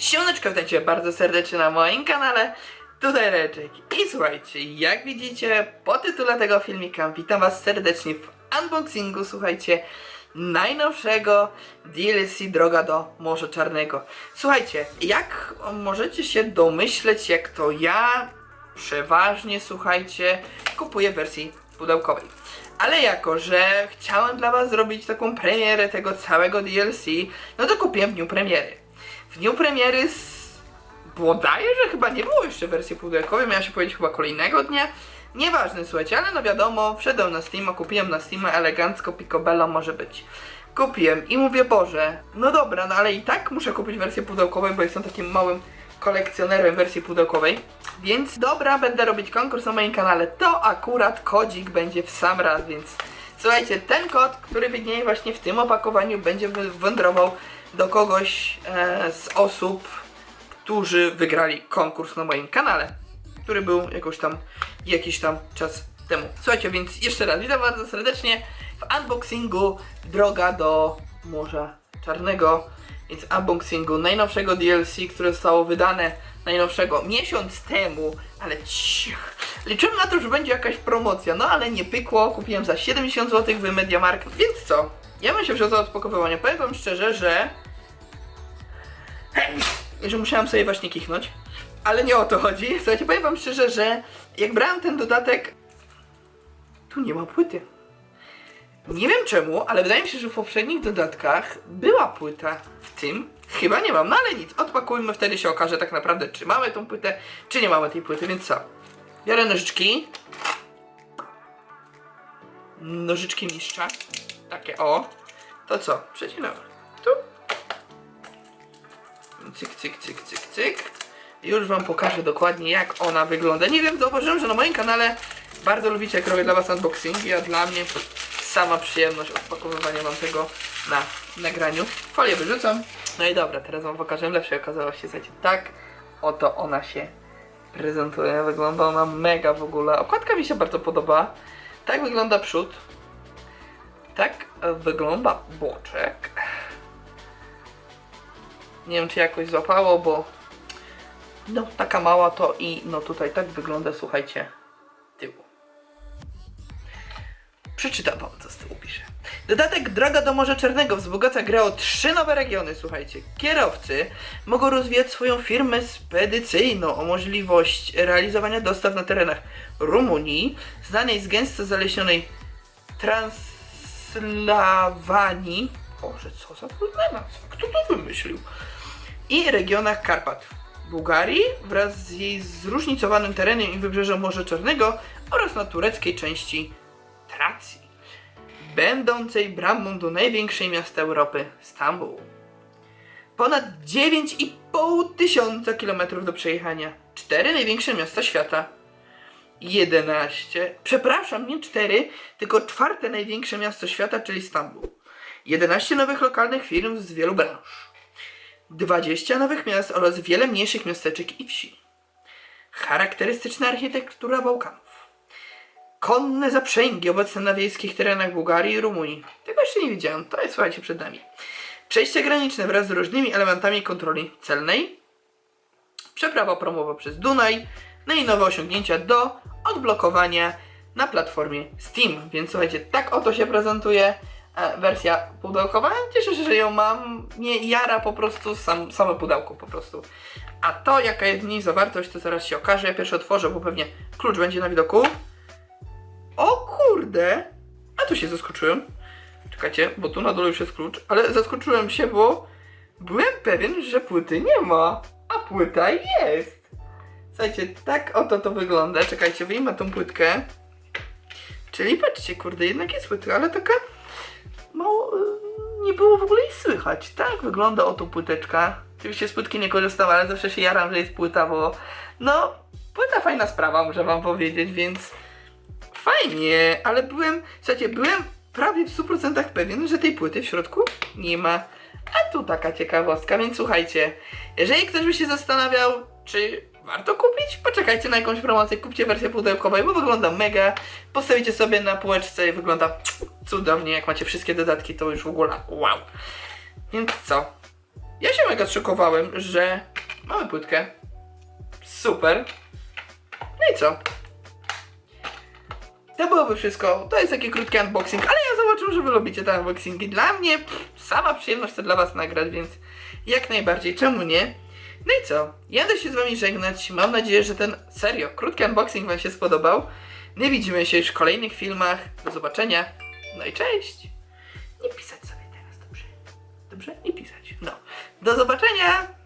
Siemaneczko, witajcie bardzo serdecznie na moim kanale, tutaj Reczek. I słuchajcie, jak widzicie po tytule tego filmika, witam was serdecznie w unboxingu, słuchajcie, najnowszego DLC Droga do Morza Czarnego. Słuchajcie, jak możecie się domyśleć, jak to ja przeważnie, słuchajcie, kupuję w wersji pudełkowej. Ale jako, że chciałem dla was zrobić taką premierę tego całego DLC, no to kupiłem w dniu premiery. W dniu premiery z... Bodaje, że chyba nie było jeszcze wersji pudełkowej, miała się powiedzieć chyba kolejnego dnia. Nieważne, słuchajcie, ale no wiadomo, wszedłem na Steama, kupiłem na Steama elegancko, picobello może być. Kupiłem i mówię, Boże, no dobra, no ale i tak muszę kupić wersję pudełkową, bo jestem takim małym kolekcjonerem wersji pudełkowej. Więc dobra, będę robić konkurs na moim kanale. To akurat kodzik będzie w sam raz, więc słuchajcie, ten kod, który widnieje właśnie w tym opakowaniu, będzie wędrował do kogoś e, z osób, którzy wygrali konkurs na moim kanale, który był jakoś tam, jakiś tam czas temu. Słuchajcie, więc jeszcze raz witam bardzo serdecznie w unboxingu Droga do Morza Czarnego, więc unboxingu najnowszego DLC, które zostało wydane najnowszego miesiąc temu, ale ci... liczyłem na to, że będzie jakaś promocja, no ale nie pykło, kupiłem za 70 zł w MediaMarkt, więc co? Ja bym się wziął za odpakowywanie. Powiem wam szczerze, że że musiałam sobie właśnie kichnąć. Ale nie o to chodzi. Słuchajcie, powiem wam szczerze, że jak brałem ten dodatek, tu nie ma płyty. Nie wiem czemu, ale wydaje mi się, że w poprzednich dodatkach była płyta. W tym chyba nie mam, no ale nic. Odpakujmy, wtedy się okaże tak naprawdę, czy mamy tą płytę, czy nie mamy tej płyty, więc co? Biorę nożyczki. Nożyczki mistrza. Takie o. To co? Przecinamy. Cyk, cyk, cyk, cyk, cyk. Już wam pokażę dokładnie jak ona wygląda. Nie wiem, zauważyłem, że na moim kanale bardzo lubicie jak robię dla was unboxingi, a dla mnie sama przyjemność odpakowywania wam tego na nagraniu. Folię wyrzucam. No i dobra, teraz wam pokażę lepszej okazałości. Słuchajcie, tak oto ona się prezentuje. Wygląda ona mega w ogóle. Okładka mi się bardzo podoba. Tak wygląda przód. Tak wygląda boczek. Nie wiem czy jakoś złapało, bo no taka mała to i no tutaj tak wygląda, słuchajcie, tył. Przeczytam wam co z tyłu pisze. Dodatek Droga do Morza Czarnego wzbogaca grę o trzy nowe regiony, słuchajcie. Kierowcy mogą rozwijać swoją firmę spedycyjną o możliwość realizowania dostaw na terenach Rumunii, znanej z gęsto zaleśnionej Translawanii. Boże, co za nazwa, kto to wymyślił? i regionach Karpat. Bułgarii wraz z jej zróżnicowanym terenem i wybrzeżem Morza Czarnego oraz na tureckiej części Tracji, będącej bramą do największej miasta Europy Stambuł. Ponad 9,5 tysiąca kilometrów do przejechania. Cztery największe miasta świata. 11, przepraszam, nie 4, tylko czwarte największe miasto świata, czyli Stambuł. 11 nowych lokalnych firm z wielu branż. 20 nowych miast oraz wiele mniejszych miasteczek i wsi. Charakterystyczna architektura Bałkanów. Konne zaprzęgi obecne na wiejskich terenach Bułgarii i Rumunii. Tego jeszcze nie widziałem, to jest słuchajcie przed nami. Przejście graniczne wraz z różnymi elementami kontroli celnej. Przeprawa promowa przez Dunaj. No i nowe osiągnięcia do odblokowania na platformie Steam. Więc słuchajcie, tak oto się prezentuje wersja pudełkowa. Cieszę się, że ją mam. Nie jara po prostu sam, same pudełko po prostu. A to jaka jest w niej zawartość, to zaraz się okaże. Ja pierwszy otworzę, bo pewnie klucz będzie na widoku. O kurde! A tu się zaskoczyłem. Czekajcie, bo tu na dole już jest klucz, ale zaskoczyłem się, bo byłem pewien, że płyty nie ma, a płyta jest. Słuchajcie, tak oto to wygląda. Czekajcie, wyjmę tą płytkę. Czyli patrzcie, kurde, jednak jest płytka, ale taka mało, y, nie było w ogóle jej słychać. Tak wygląda oto płyteczka. Oczywiście z płytki nie korzystam, ale zawsze się jaram, że jest płyta, bo no, płyta fajna sprawa, muszę wam powiedzieć, więc fajnie, ale byłem, słuchajcie, byłem prawie w 100% pewien, że tej płyty w środku nie ma. A tu taka ciekawostka, więc słuchajcie, jeżeli ktoś by się zastanawiał, czy warto kupić, poczekajcie na jakąś promocję, kupcie wersję pudełkową, bo wygląda mega, postawicie sobie na półeczce i wygląda cudownie, jak macie wszystkie dodatki, to już w ogóle wow. Więc co? Ja się mega zszokowałem, że Mamy płytkę. Super. No i co? To byłoby wszystko. To jest taki krótki unboxing, ale ja zobaczyłem, że wy lubicie te unboxingi. Dla mnie pff, sama przyjemność to dla was nagrać, więc jak najbardziej, czemu nie? No i co? Jadę się z wami żegnać. Mam nadzieję, że ten serio, krótki unboxing wam się spodobał. My widzimy się już w kolejnych filmach. Do zobaczenia. No i cześć. Nie pisać sobie teraz, dobrze? Dobrze? Nie pisać. No. Do zobaczenia!